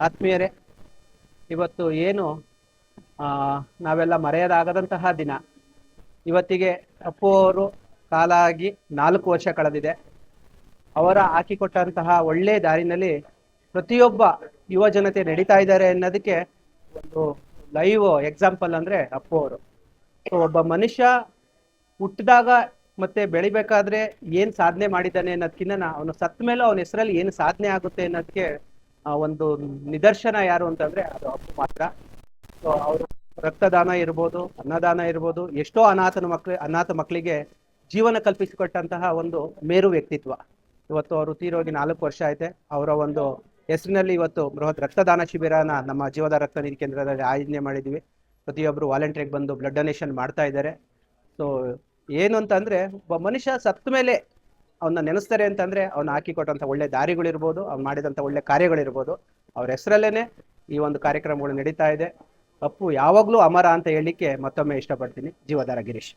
ಆತ್ಮೀಯರೇ ಇವತ್ತು ಏನು ಆ, ನಾವೆಲ್ಲ ಮರೆಯದಾಗದಂತಹ ದಿನ. ಇವತ್ತಿಗೆ ಅಪ್ಪು ಅವರು ಕಾಲಾಗಿ ನಾಲ್ಕು ವರ್ಷ ಕಳೆದಿದೆ. ಅವರ ಹಾಕಿಕೊಟ್ಟಂತಹ ಒಳ್ಳೆ ದಾರಿನಲ್ಲಿ ಪ್ರತಿಯೊಬ್ಬ ಯುವ ಜನತೆ ನಡೀತಾ ಇದ್ದಾರೆ ಅನ್ನೋದಕ್ಕೆ ಒಂದು ಲೈವ್ ಎಕ್ಸಾಂಪಲ್ ಅಂದ್ರೆ ಅಪ್ಪು ಅವರು. ಒಬ್ಬ ಮನುಷ್ಯ ಹುಟ್ಟಿದಾಗ ಮತ್ತೆ ಬೆಳಿಬೇಕಾದ್ರೆ ಏನ್ ಸಾಧನೆ ಮಾಡಿದ್ದಾನೆ ಅನ್ನೋದಕ್ಕಿಂತ ಅವನು ಸತ್ತ ಮೇಲೆ ಅವನ ಹೆಸರಲ್ಲಿ ಏನು ಸಾಧನೆ ಆಗುತ್ತೆ ಅನ್ನೋದಕ್ಕೆ ಒಂದು ನಿದರ್ಶನ ಯಾರು ಅಂತಂದ್ರೆ ಅದು ಅಪ್ಪು ಮಾತ್ರ. ಸೊ ಅವರು ರಕ್ತದಾನ ಇರ್ಬೋದು, ಅನ್ನದಾನ ಇರ್ಬೋದು, ಎಷ್ಟೋ ಅನಾಥನ ಮಕ್ಳು, ಅನಾಥ ಮಕ್ಕಳಿಗೆ ಜೀವನ ಕಲ್ಪಿಸಿಕೊಟ್ಟಂತಹ ಒಂದು ಮೇರು ವ್ಯಕ್ತಿತ್ವ. ಇವತ್ತು ಅವರು ತೀರೋಗಿ ನಾಲ್ಕು ವರ್ಷ ಐತೆ ಅವರ ಒಂದು ಹೆಸರಿನಲ್ಲಿ ಇವತ್ತು ಬೃಹತ್ ರಕ್ತದಾನ ಶಿಬಿರನ ನಮ್ಮ ಜೀವದ ರಕ್ತ ನಿಧಿ ಕೇಂದ್ರದಲ್ಲಿ ಆಯೋಜನೆ ಮಾಡಿದ್ವಿ ಪ್ರತಿಯೊಬ್ಬರು ವಾಲಂಟಿಯರ್ಗೆ ಬಂದು ಬ್ಲಡ್ ಡೊನೇಷನ್ ಮಾಡ್ತಾ ಇದ್ದಾರೆ. ಸೊ ಏನು ಅಂತಂದ್ರೆ ಒಬ್ಬ ಮನುಷ್ಯ ಸತ್ತ ಮೇಲೆ ಅವನ್ನ ನೆನೆಸ್ತಾರೆ ಅಂತಂದ್ರೆ ಅವ್ನ ಹಾಕಿಕೊಟ್ಟಂತ ಒಳ್ಳೆ ದಾರಿಗಳಿರ್ಬೋದು, ಅವ್ನು ಮಾಡಿದಂತ ಒಳ್ಳೆ ಕಾರ್ಯಗಳಿರ್ಬೋದು. ಅವ್ರ ಹೆಸರಲ್ಲೇನೆ ಈ ಒಂದು ಕಾರ್ಯಕ್ರಮಗಳು ನಡೀತಾ ಇದೆ. ಅಪ್ಪು ಯಾವಾಗ್ಲೂ ಅಮರ ಅಂತ ಹೇಳಲಿಕ್ಕೆ ಮತ್ತೊಮ್ಮೆ ಇಷ್ಟಪಡ್ತೀನಿ. ಜೀವಧಾರ ಗಿರೀಶ್.